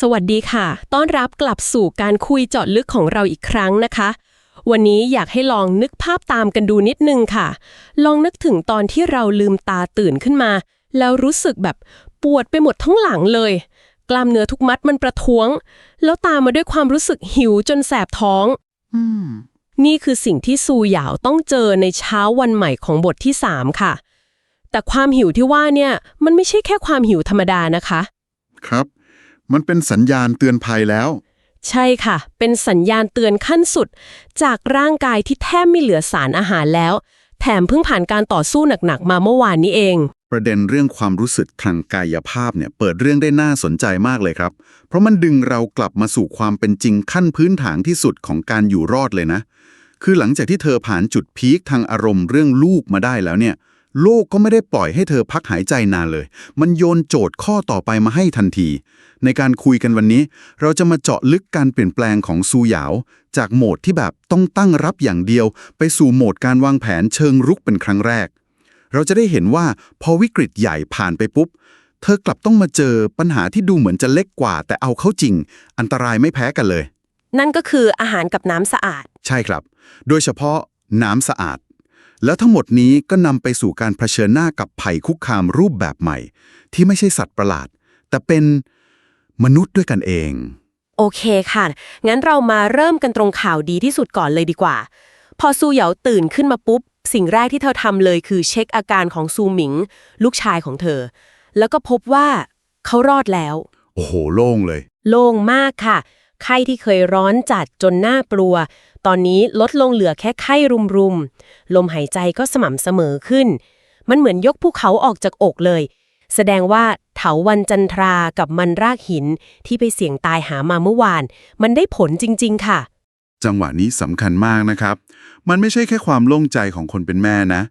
สวัสดีค่ะ ต้อนรับกลับสู่การคุยเจาะลึกของเราอีกครั้งนะคะ วันนี้อยากให้ลองนึกภาพตามกันดูนิดนึงค่ะ ลองนึกถึงตอนที่เราลืมตาตื่นขึ้นมา แล้วรู้สึกแบบปวดไปหมดทั้งหลังเลย กล้ามเนื้อทุกมัดมันประท้วง แล้วตามมาด้วยความรู้สึกหิวจนแสบท้องอืมนี่คือสิ่งที่ซูหยาวต้องเจอในเช้าวันใหม่ของบทที่3ค่ะ แต่ความหิวที่ว่าเนี่ยมันไม่ใช่แค่ความหิวธรรมดานะคะ ครับ มันเป็นสัญญาณเตือนภัยแล้ว ใช่ค่ะ เป็นสัญญาณเตือนขั้นสุด จากร่างกายที่แทบไม่เหลือสารอาหารแล้ว แถมเพิ่งผ่านการต่อสู้หนักๆมาเมื่อวานนี้เอง ประเด็นเรื่องความรู้สึกทางกายภาพเนี่ยเปิดเรื่องได้น่าสนใจมากเลยครับ เพราะมันดึงเรากลับมาสู่ความเป็นจริงขั้นพื้นฐานที่สุดของการอยู่รอดเลยนะ คือหลังจากที่เธอผ่านจุดพีคทางอารมณ์เรื่องลูกมาได้แล้วเนี่ย โลกก็ไม่ได้ปล่อยให้เธอพักหายใจนานเลย มันโยนโจทย์ข้อต่อไปมาให้ทันที ในการคุยกันวันนี้ เราจะมาเจาะลึกการเปลี่ยนแปลงของซูหยาว จากโหมดที่แบบต้องตั้งรับอย่างเดียว ไปสู่โหมดการวางแผนเชิงรุกเป็นครั้งแรก เราจะได้เห็นว่าพอวิกฤตใหญ่ผ่านไปปุ๊บ เธอกลับต้องมาเจอปัญหาที่ดูเหมือนจะเล็กกว่า แต่เอาเข้าจริง อันตรายไม่แพ้กันเลย นั่นก็คืออาหารกับน้ำสะอาด ใช่ครับ โดยเฉพาะน้ำสะอาด แล้วทั้งหมดนี้ก็นำไปสู่การเผชิญหน้ากับภัยคุกคามรูปแบบใหม่ ที่ไม่ใช่สัตว์ประหลาด แต่เป็นมนุษย์ด้วยกันเอง โอเคค่ะ งั้นเรามาเริ่มกันตรงข่าวดีที่สุดก่อนเลยดีกว่า พอซูเหยาตื่นขึ้นมาปุ๊บ สิ่งแรกที่เธอทำเลยคือเช็คอาการของซูหมิง ลูกชายของเธอ แล้วก็พบว่าเขารอดแล้ว โอ้โห โล่งเลย โล่งมากค่ะ ไข้ที่เคยร้อนจัดจนน่ากลัว ตอนนี้ลดลงเหลือแค่ไข้รุมๆ ลมหายใจก็สม่ำเสมอขึ้น มันเหมือนยกภูเขาออกจากอกเลย แสดงว่าเถาวันจันทรากับมันรากหินที่ไปเสี่ยงตายหามาเมื่อวาน มันได้ผลจริง ๆ ค่ะ จังหวะนี้สำคัญมากนะครับ มันไม่ใช่แค่ความโล่งใจของคนเป็นแม่นะ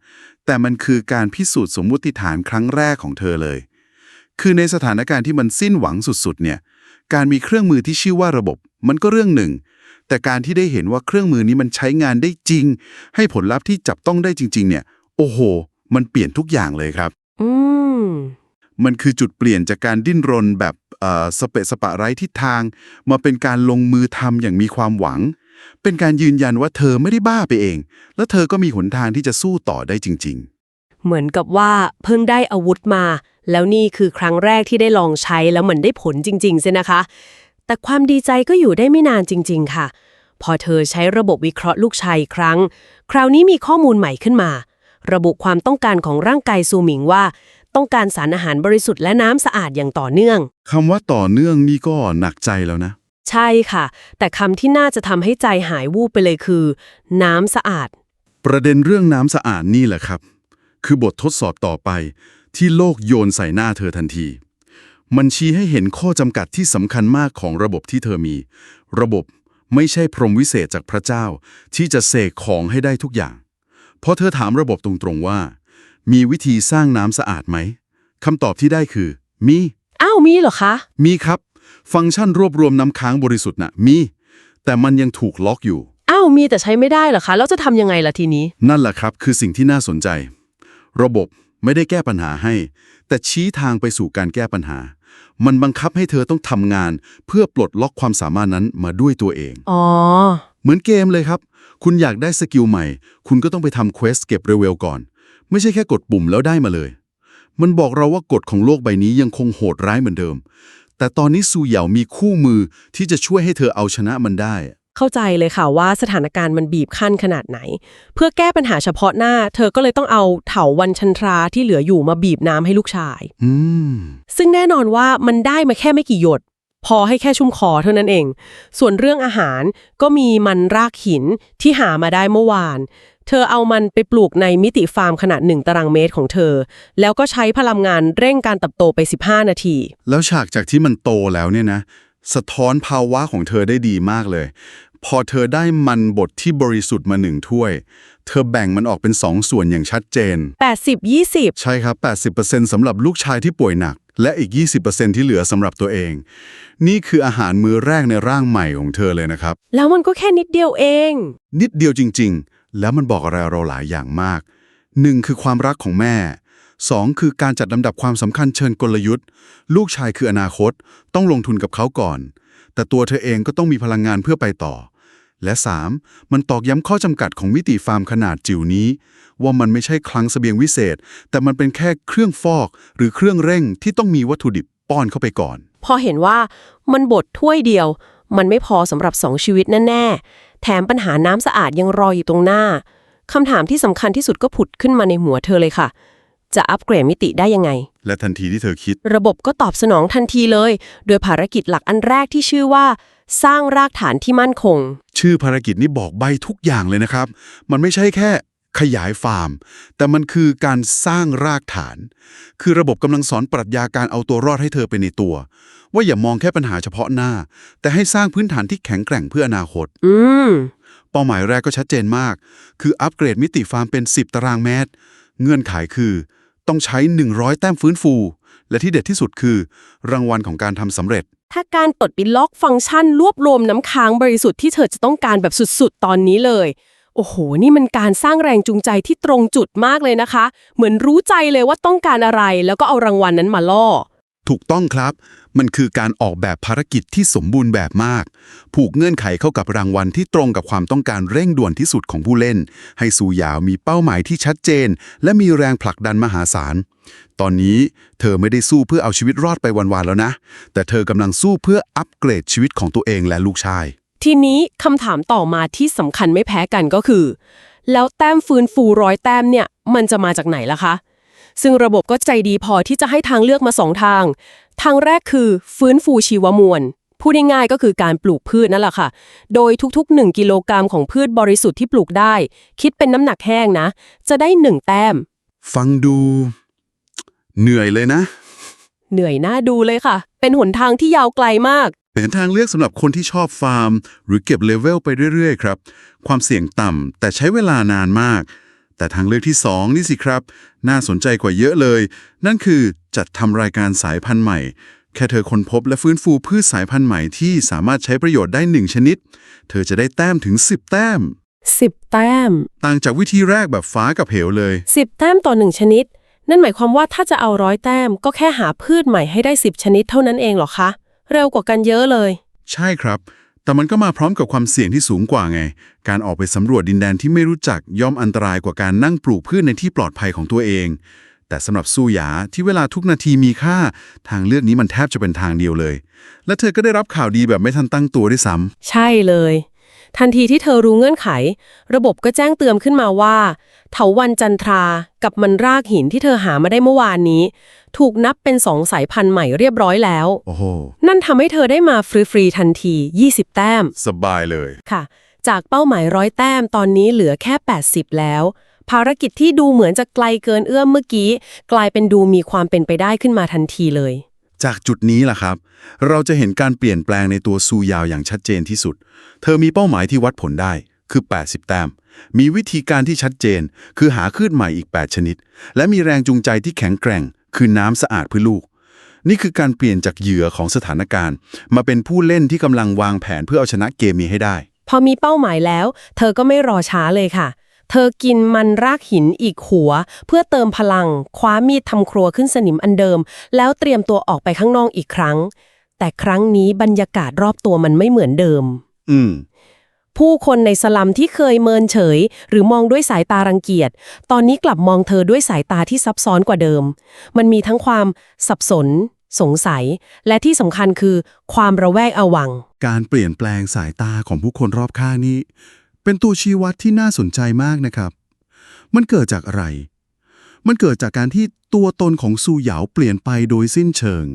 แต่มันคือการพิสูจน์สมมุติฐานครั้งแรกของเธอเลย คือในสถานการณ์ที่มันสิ้นหวังสุดๆ เนี่ย การมีเครื่องมือที่ชื่อว่าระบบ มันก็เรื่องหนึ่ง แต่การที่ได้เห็นว่าเครื่องมือนี้มันใช้งานได้จริง ให้ผลลัพธ์ที่จับต้องได้จริง ๆ เนี่ย โอ้โห มันเปลี่ยนทุกอย่างเลยครับ อืมมันคือจุดเปลี่ยนจากการดิ้นรนแบบเอ่อสเปะสปะไร้ทิศทาง มาเป็นการลงมือทำอย่างมีความหวัง เป็นการยืนยันว่าเธอไม่ได้บ้าไปเอง และเธอก็มีหนทางที่จะสู้ต่อได้จริงเหมือนกับว่าเพิ่งได้อาวุธมา แล้วนี่คือครั้งแรกที่ได้ลองใช้แล้วมันได้ผลจริงๆสินะคะ แต่ความดีใจก็อยู่ได้ไม่นานจริง ๆ ค่ะ พอเธอใช้ระบบวิเคราะห์ลูกชายอีกครั้ง คราวนี้มีข้อมูลใหม่ขึ้นมา ระบุความต้องการของร่างกายซูหมิงว่า ต้องการสารอาหารบริสุทธิ์และน้ำสะอาดอย่างต่อเนื่องๆคำว่าต่อเนื่องนี่ก็หนักใจแล้วนะ ใช่ค่ะ แต่คำที่น่าจะทำให้ใจหายวูบไปเลยคือ น้ำสะอาด ประเด็นเรื่องน้ำสะอาดนี่แหละครับ คือบททดสอบต่อไปที่โลกโยนใส่หน้าเธอทันที มันชี้ให้เห็นข้อจำกัดที่สำคัญมากของระบบที่เธอมี ระบบไม่ใช่พรหมวิเศษจากพระเจ้า ที่จะเสกของให้ได้ทุกอย่างพอเธอถามระบบตรงๆว่า มีวิธีสร้างน้ำสะอาดไหมคำตอบที่ได้คือ มี อ้าวมีเหรอคะ มีครับ ฟังก์ชันรวบรวมน้ำค้างบริสุทธิ์น่ะมี แต่มันยังถูกล็อกอยู่ อ้าวมีแต่ใช้ไม่ได้เหรอคะ แล้วจะทำยังไงล่ะทีนี้ นั่นแหละครับ คือสิ่งที่น่าสนใจ ระบบไม่ได้แก้ปัญหาให้ แต่ชี้ทางไปสู่การแก้ปัญหา มันบังคับให้เธอต้องทำงาน เพื่อปลดล็อกความสามารถนั้นมาด้วยตัวเอง อ๋อ เหมือนเกมเลยครับ คุณอยากได้สกิลใหม่ คุณก็ต้องไปทำเควสเก็บเรเวลก่อน ไม่ใช่แค่กดปุ่มแล้วได้มาเลย มันบอกเราว่ากฎของโลกใบนี้ยังคงโหดร้ายเหมือนเดิม แต่ตอนนี้ซูเหยามีคู่มือที่จะช่วยให้เธอเอาชนะมันได้ เข้าใจเลยค่ะว่าสถานการณ์มันบีบคั้นขนาดไหน เพื่อแก้ปัญหาเฉพาะหน้า เธอก็เลยต้องเอาเถาวันชันทราที่เหลืออยู่มาบีบน้ำให้ลูกชาย อืมซึ่งแน่นอนว่ามันได้มาแค่ไม่กี่หยด พอให้แค่ชุ่มคอเท่านั้นเอง ส่วนเรื่องอาหารก็มีมันรากหินที่หามาได้เมื่อวาน เธอเอามันไปปลูกในมิติฟาร์มขนาดหนึ่งตารางเมตรของเธอ แล้วก็ใช้พลังงานเร่งการเติบโตไป 15 นาที แล้วฉากจากที่มันโตแล้วเนี่ยนะสะท้อนภาวะของเธอได้ดีมากเลย พอเธอได้มันบดที่บริสุทธิ์มาหนึ่งถ้วย เธอแบ่งมันออกเป็นสองส่วนอย่างชัดเจน80-20ใช่ครับ 80%สำหรับลูกชายที่ป่วยหนัก และอีก 20%ที่เหลือสำหรับตัวเอง นี่คืออาหารมื้อแรกในร่างใหม่ของเธอเลยนะครับแล้วมันก็แค่นิดเดียวเอง นิดเดียวจริง ๆ แล้วมันบอกอะไรเราหลายอย่างมากหนึ่งคือความรักของแม่ 2. คือการจัดลำดับความสำคัญเชิญกลยุทธ์ ลูกชายคืออนาคต ต้องลงทุนกับเขาก่อน แต่ตัวเธอเองก็ต้องมีพลังงานเพื่อไปต่อ และ 3. มันตอกย้ำข้อจำกัดของมิติฟาร์มขนาดจิ๋วนี้ ว่ามันไม่ใช่คลังเสบียงวิเศษ แต่มันเป็นแค่เครื่องฟอก หรือเครื่องเร่งที่ต้องมีวัตถุดิบป้อนเข้าไปก่อน พอเห็นว่ามันบดถ้วยเดียว มันไม่พอสำหรับสองชีวิตแน่ๆแถมปัญหาน้ำสะอาดยังรออยู่ตรงหน้าคำถามที่สำคัญที่สุดก็ผุดขึ้นมาในหัวเธอเลยค่ะ จะอัปเกรดมิติได้ยังไง และทันทีที่เธอคิด ระบบก็ตอบสนองทันทีเลย โดยภารกิจหลักอันแรกที่ชื่อว่า สร้างรากฐานที่มั่นคง ชื่อภารกิจนี้บอกใบทุกอย่างเลยนะครับ มันไม่ใช่แค่ขยายฟาร์ม แต่มันคือการสร้างรากฐาน คือระบบกำลังสอนปรัชญาการเอาตัวรอดให้เธอไปในตัว ว่าอย่ามองแค่ปัญหาเฉพาะหน้า แต่ให้สร้างพื้นฐานที่แข็งแกร่งเพื่ออนาคต อืม เป้าหมายแรกก็ชัดเจนมาก คืออัปเกรดมิติฟาร์มเป็น 10 ตารางเมตร เงื่อนไขคือ ต้องใช้ 100 แต้มฟื้นฟู และที่เด็ดที่สุดคือ รางวัลของการทำสำเร็จ ถ้าการปลดปิดล็อกฟังก์ชัน รวบรวมน้ำค้างบริสุทธิ์ที่เธอจะต้องการแบบสุดๆ ตอนนี้เลย โอ้โห นี่มันการสร้างแรงจูงใจที่ตรงจุดมากเลยนะคะ เหมือนรู้ใจเลยว่าต้องการอะไร แล้วก็เอารางวัลนั้นมาล่อ ถูกต้องครับ มันคือการออกแบบภารกิจที่สมบูรณ์แบบมาก ผูกเงื่อนไขเข้ากับรางวัลที่ตรงกับความต้องการเร่งด่วนที่สุดของผู้เล่น ให้สูหยาวมีเป้าหมายที่ชัดเจน และมีแรงผลักดันมหาศาล ตอนนี้เธอไม่ได้สู้เพื่อเอาชีวิตรอดไปวันๆแล้วนะ แต่เธอกำลังสู้เพื่ออัปเกรดชีวิตของตัวเองและลูกชาย ทีนี้คำถามต่อมาที่สำคัญไม่แพ้กันก็คือ แล้วแต้มฟื้นฟูร้อยแต้มเนี่ย มันจะมาจากไหนล่ะคะ ซึ่งระบบก็ใจดีพอที่จะให้ทางเลือกมาสองทาง ทางแรกคือฟื้นฟูชีวมวลพูดง่ายๆก็คือการปลูกพืชนั่นแหละค่ะ โดยทุกๆ 1 กิโลกรัมของพืชบริสุทธิ์ที่ปลูกได้ คิดเป็นน้ำหนักแห้งนะ จะได้ 1 แต้ม ฟังดู เหนื่อยเลยนะ เหนื่อยหน้าดูเลยค่ะ เป็นหนทางที่ยาวไกลมาก เป็นทางเลือกสำหรับคนที่ชอบฟาร์ม หรือเก็บเลเวลไปเรื่อยๆ ครับ ความเสี่ยงต่ำแต่ใช้เวลานานมาก แต่ทางเลือกที่ 2 นี่สิครับ น่าสนใจกว่าเยอะเลย นั่นคือจัดทำรายการสายพันธุ์ใหม่ แค่เธอค้นพบและฟื้นฟูพืชสายพันธุ์ใหม่ที่สามารถใช้ประโยชน์ได้1ชนิด เธอจะได้แต้มถึง 10 แต้ม 10 แต้ม ต่างจากวิธีแรกแบบฟ้ากับเหวเลย 10 แต้มต่อ1ชนิด นั่นหมายความว่าถ้าจะเอาร้อยแต้ม ก็แค่หาพืชใหม่ให้ได้ 10 ชนิดเท่านั้นเองเหรอคะ เร็วกว่ากันเยอะเลย ใช่ครับ แต่มันก็มาพร้อมกับความเสี่ยงที่สูงกว่าไง การออกไปสำรวจดินแดนที่ไม่รู้จักย่อมอันตรายกว่าการนั่งปลูกพืชในที่ปลอดภัยของตัวเอง แต่สำหรับสู้หยาที่เวลาทุกนาทีมีค่า ทางเลือกนี้มันแทบจะเป็นทางเดียวเลย และเธอก็ได้รับข่าวดีแบบไม่ทันตั้งตัวด้วยซ้ำใช่เลย ทันทีที่เธอรู้เงื่อนไข ระบบก็แจ้งเตือนขึ้นมาว่า เถาวันจันทรากับมันรากหินที่เธอหามาได้เมื่อวานนี้ ถูกนับเป็นสองสายพันธุ์ใหม่เรียบร้อยแล้ว โอ้โห นั่นทำให้เธอได้มาฟรีๆทันที 20 แต้ม สบายเลย ค่ะ จากเป้าหมายร้อยแต้มตอนนี้เหลือแค่ 80 แล้ว ภารกิจที่ดูเหมือนจะไกลเกินเอื้อมเมื่อกี้ กลายเป็นดูมีความเป็นไปได้ขึ้นมาทันทีเลย จากจุดนี้ล่ะครับ เราจะเห็นการเปลี่ยนแปลงในตัวซูยาวอย่างชัดเจนที่สุด เธอมีเป้าหมายที่วัดผลได้คือ 80 แต้ม มีวิธีการที่ชัดเจน คือหาพืชใหม่อีก 8 ชนิด และมีแรงจูงใจที่แข็งแกร่ง คือน้ำสะอาดเพื่อลูก นี่คือการเปลี่ยนจากเหยื่อของสถานการณ์ มาเป็นผู้เล่นที่กำลังวางแผนเพื่อเอาชนะเกมนี้ให้ได้ พอมีเป้าหมายแล้ว เธอก็ไม่รอช้าเลยค่ะ เธอกินมันรากหินอีกหัว เพื่อเติมพลัง คว้ามีดทำครัวขึ้นสนิมอันเดิม แล้วเตรียมตัวออกไปข้างนอกอีกครั้ง แต่ครั้งนี้บรรยากาศรอบตัวมันไม่เหมือนเดิม อืม ผู้คนในสลัมที่เคยเมินเฉย หรือมองด้วยสายตารังเกียจ ตอนนี้กลับมองเธอด้วยสายตาที่ซับซ้อนกว่าเดิม มันมีทั้งความสับสน สงสัย และที่สำคัญคือ ความระแวงอวัง การเปลี่ยนแปลงสายตาของผู้คนรอบข้างนี้ เป็นตัวชี้วัดที่น่าสนใจมากนะครับ มันเกิดจากอะไร มันเกิดจากการที่ตัวตนของซูเหยาเปลี่ยนไปโดยสิ้นเชิง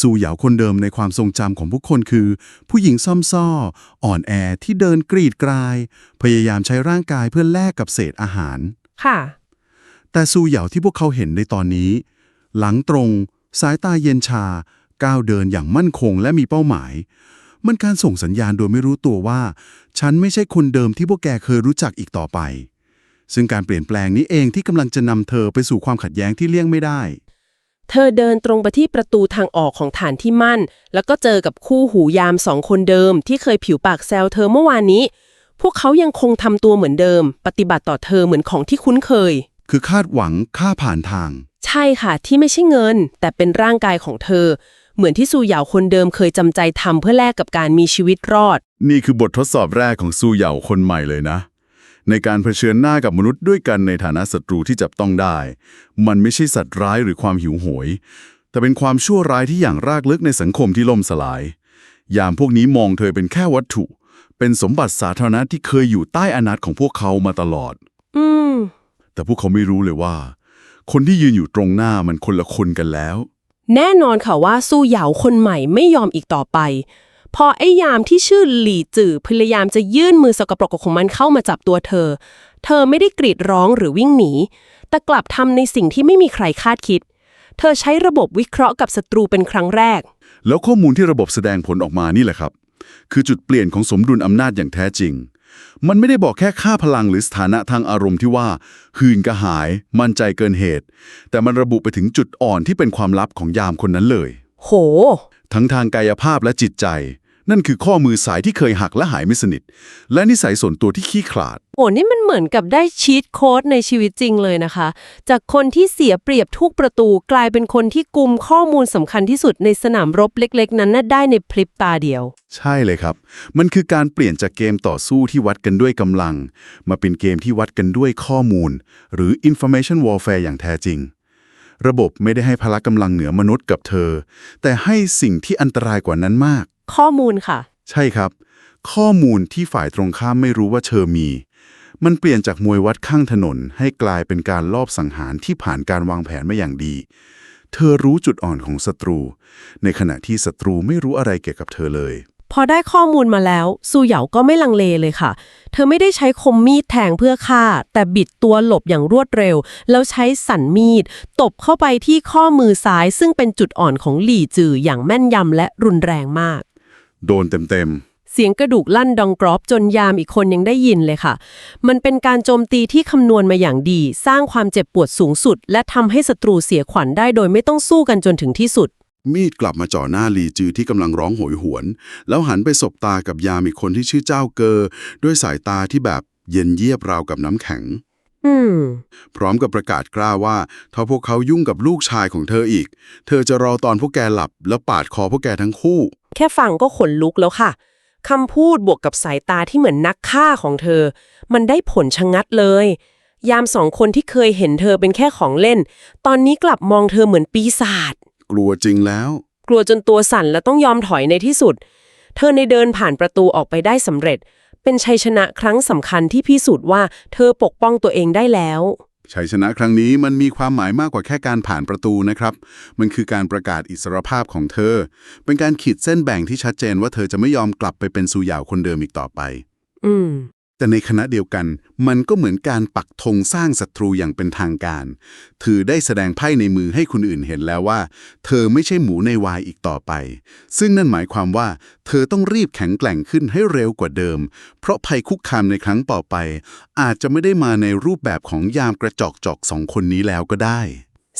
ซูเหยาคนเดิมในความทรงจำของผู้คนคือ ผู้หญิงซ่อมซ่อ อ่อนแอที่เดินกรีดกราย พยายามใช้ร่างกายเพื่อแลกกับเศษอาหาร ค่ะ แต่ซูเหยาที่พวกเขาเห็นในตอนนี้ หลังตรง สายตาเย็นชา ก้าวเดินอย่างมั่นคงและมีเป้าหมาย มันการส่งสัญญาณโดยไม่รู้ตัวว่า ฉันไม่ใช่คนเดิมที่พวกแกเคยรู้จักอีกต่อไป ซึ่งการเปลี่ยนแปลงนี้เองที่กำลังจะนำเธอไปสู่ความขัดแย้งที่เลี่ยงไม่ได้ เธอเดินตรงไปที่ประตูทางออกของฐานที่มั่น แล้วก็เจอกับคู่หูยามสองคนเดิม ที่เคยผิวปากแซวเธอเมื่อวานนี้ พวกเขายังคงทำตัวเหมือนเดิม ปฏิบัติต่อเธอเหมือนของที่คุ้นเคย คือคาดหวังค่าผ่านทางช่ค่ะที่ไม่ใช่เงิน แต่เป็นร่างกายของเธอ เหมือนที่ซูเหยาคนเดิมเคยจำใจทำเพื่อแลกกับการมีชีวิตรอด นี่คือบททดสอบแรกของซูเหยาคนใหม่เลยนะ ในการเผชิญหน้ากับมนุษย์ด้วยกันในฐานะศัตรูที่จับต้องได้ มันไม่ใช่สัตว์ร้ายหรือความหิวโหย แต่เป็นความชั่วร้ายที่อย่างรากลึกในสังคมที่ล่มสลาย ยามพวกนี้มองเธอเป็นแค่วัตถุ เป็นสมบัติสาธารณะที่เคยอยู่ใต้อนาถของพวกเขามาตลอด อืม แต่พวกเขาไม่รู้เลยว่า คนที่ยืนอยู่ตรงหน้ามันคนละคนกันแล้ว แน่นอนค่ะว่าสู้เหยาคนใหม่ไม่ยอมอีกต่อไป พอไอ้ยามที่ชื่อหลี่จื่อพยายามจะยื่นมือสกปรกของมันเข้ามาจับตัวเธอ เธอไม่ได้กรีดร้องหรือวิ่งหนี แต่กลับทำในสิ่งที่ไม่มีใครคาดคิด เธอใช้ระบบวิเคราะห์กับศัตรูเป็นครั้งแรก แล้วข้อมูลที่ระบบแสดงผลออกมานี่แหละครับ คือจุดเปลี่ยนของสมดุลอำนาจอย่างแท้จริง มันไม่ได้บอกแค่ค่าพลังหรือสถานะทางอารมณ์ที่ว่า หื่นกระหาย มั่นใจเกินเหตุ แต่มันระบุไปถึงจุดอ่อนที่เป็นความลับของยามคนนั้นเลย โห ทั้งทางกายภาพและจิตใจ นั่นคือข้อมือสายที่เคยหักและหายไม่สนิท และนิสัยส่วนตัวที่ขี้ขลาด โอ้นี่มันเหมือนกับได้ชีตโค้ดในชีวิตจริงเลยนะคะ จากคนที่เสียเปรียบทุกประตูกลายเป็นคนที่กุมข้อมูลสำคัญที่สุดในสนามรบเล็ก ๆ นั้นน่ะได้ในพริบตาเดียว ใช่เลยครับ มันคือการเปลี่ยนจากเกมต่อสู้ที่วัดกันด้วยกำลัง มาเป็นเกมที่วัดกันด้วยข้อมูล หรือ information warfare อย่างแท้จริงระบบไม่ได้ให้พละกำลังเหนือมนุษย์กับเธอ แต่ให้สิ่งที่อันตรายกว่านั้นมาก ข้อมูลค่ะ ใช่ครับ ข้อมูลที่ฝ่ายตรงข้ามไม่รู้ว่าเธอมี มันเปลี่ยนจากมวยวัดข้างถนน ให้กลายเป็นการลอบสังหารที่ผ่านการวางแผนมาอย่างดี เธอรู้จุดอ่อนของศัตรู ในขณะที่ศัตรูไม่รู้อะไรเกี่ยวกับเธอเลย พอได้ข้อมูลมาแล้วซูเหยาก็ไม่ลังเลเลยค่ะ เธอไม่ได้ใช้คมมีดแทงเพื่อฆ่า แต่บิดตัวหลบอย่างรวดเร็ว แล้วใช้สันมีด ตบเข้าไปที่ข้อมือซ้าย ซึ่งเป็นจุดอ่อนของหลี่จืออย่างแม่นยำและรุนแรงมาก โดนเต็มเสียงกระดูกลั่นดองกรอบจนยามอีกคนยังได้ยินเลยค่ะ มันเป็นการโจมตีที่คำนวณมาอย่างดี สร้างความเจ็บปวดสูงสุด และทำให้ศัตรูเสียขวัญได้โดยไม่ต้องสู้กันจนถึงที่สุด มีดกลับมาจ่อหน้าลีจือที่กำลังร้องโหยหวน แล้วหันไปสบตากับยามอีกคนที่ชื่อเจ้าเกอ ด้วยสายตาที่แบบเย็นเยียบราวกับน้ำแข็งอืมพร้อมกับประกาศกล้าว่า ถ้าพวกเขายุ่งกับลูกชายของเธออีก เธอจะรอตอนพวกแกหลับแล้วปาดคอพวกแกทั้งคู่ แค่ฟังก็ขนลุกแล้วค่ะคำพูดบวกกับสายตาที่เหมือนนักฆ่าของเธอ มันได้ผลชะงัดเลย ยามสองคนที่เคยเห็นเธอเป็นแค่ของเล่น ตอนนี้กลับมองเธอเหมือนปีศาจกลัวจริงแล้ว กลัวจนตัวสั่นและต้องยอมถอยในที่สุด เธอในเดินผ่านประตูออกไปได้สำเร็จ เป็นชัยชนะครั้งสำคัญที่พิสูจน์ว่าเธอปกป้องตัวเองได้แล้ว ชัยชนะครั้งนี้มันมีความหมายมากกว่าแค่การผ่านประตูนะครับ มันคือการประกาศอิสรภาพของเธอ เป็นการขีดเส้นแบ่งที่ชัดเจนว่าเธอจะไม่ยอมกลับไปเป็นซูหยาวคนเดิมอีกต่อไป อืม แต่ในขณะเดียวกัน มันก็เหมือนการปักธงสร้างศัตรูอย่างเป็นทางการเธอได้แสดงไพ่ในมือให้คนอื่นเห็นแล้วว่า เธอไม่ใช่หมูในวายอีกต่อไป ซึ่งนั่นหมายความว่า เธอต้องรีบแข็งแกร่งขึ้นให้เร็วกว่าเดิม เพราะภัยคุกคามในครั้งต่อไป อาจจะไม่ได้มาในรูปแบบของยามกระจอกจอกสองคนนี้แล้วก็ได้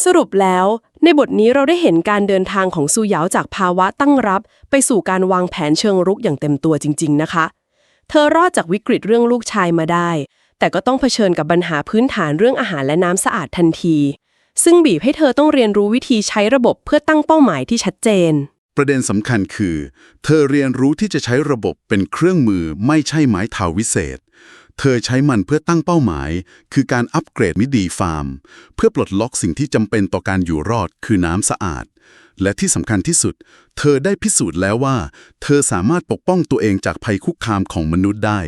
สรุปแล้วในบทนี้เราได้เห็นการเดินทางของซูเหยาจากภาวะตั้งรับ ไปสู่การวางแผนเชิงรุกอย่างเต็มตัวจริง ๆ นะคะ เธอรอดจากวิกฤตเรื่องลูกชายมาได้ แต่ก็ต้องเผชิญกับปัญหาพื้นฐานเรื่องอาหารและน้ำสะอาดทันที ซึ่งบีบให้เธอต้องเรียนรู้วิธีใช้ระบบเพื่อตั้งเป้าหมายที่ชัดเจน ประเด็นสำคัญคือ เธอเรียนรู้ที่จะใช้ระบบเป็นเครื่องมือไม่ใช่ไม้เท้าวิเศษ เธอใช้มันเพื่อตั้งเป้าหมาย คือการอัปเกรดมิดีฟาร์ม เพื่อปลดล็อกสิ่งที่จำเป็นต่อการอยู่รอดคือน้ำสะอาด และที่สำคัญที่สุด เธอได้พิสูจน์แล้วว่า เธอสามารถปกป้องตัวเองจากภัยคุกคามของมนุษย์ได้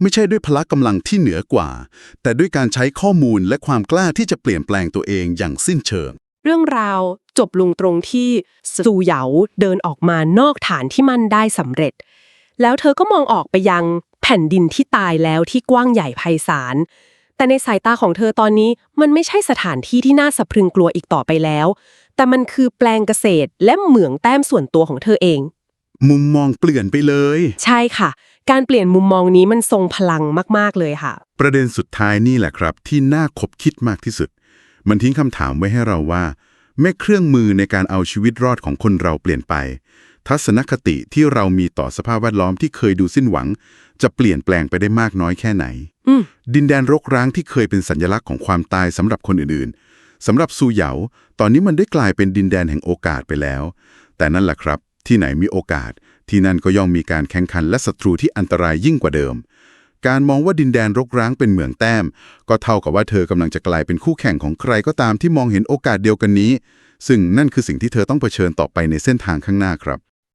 ไม่ใช่ด้วยพละกำลังที่เหนือกว่า แต่ด้วยการใช้ข้อมูลและความกล้าที่จะเปลี่ยนแปลงตัวเองอย่างสิ้นเชิง เรื่องราวจบลงตรงที่ซูเหยาเดินออกมานอกฐานที่มันได้สำเร็จ แล้วเธอก็มองออกไปยังแผ่นดินที่ตายแล้วที่กว้างใหญ่ไพศาลแต่ในสายตาของเธอตอนนี้มันไม่ใช่สถานที่ที่น่าสะพรึงกลัวอีกต่อไปแล้ว แต่มันคือแปลงเกษตรและเหมืองแต้มส่วนตัวของเธอเอง มุมมองเปลี่ยนไปเลย ใช่ค่ะ การเปลี่ยนมุมมองนี้มันทรงพลังมากๆเลยค่ะ ประเด็นสุดท้ายนี่แหละครับ ที่น่าคบคิดมากที่สุด มันทิ้งคำถามไว้ให้เราว่าแม่เครื่องมือในการเอาชีวิตรอดของคนเราเปลี่ยนไป ทัศนคติที่เรามีต่อสภาพแวดล้อมที่เคยดูสิ้นหวัง จะเปลี่ยนแปลงไปได้มากน้อยแค่ไหนอืมดินแดนรกร้างที่เคยเป็นสัญลักษณ์ของความตายสำหรับคนอื่น สำหรับซูเหยาตอนนี้มันได้กลายเป็นดินแดนแห่งโอกาสไปแล้ว แต่นั่นแหละครับ ที่ไหนมีโอกาส ที่นั่นก็ย่อมมีการแข่งขันและศัตรูที่อันตรายยิ่งกว่าเดิม การมองว่าดินแดนรกร้างเป็นเหมืองแต้ม ก็เท่ากับว่าเธอกำลังจะกลายเป็นคู่แข่งของใครก็ตามที่มองเห็นโอกาสเดียวกันนี้ ซึ่งนั่นคือสิ่งที่เธอต้องเผชิญต่อไปในเส้นทางข้างหน้าครับ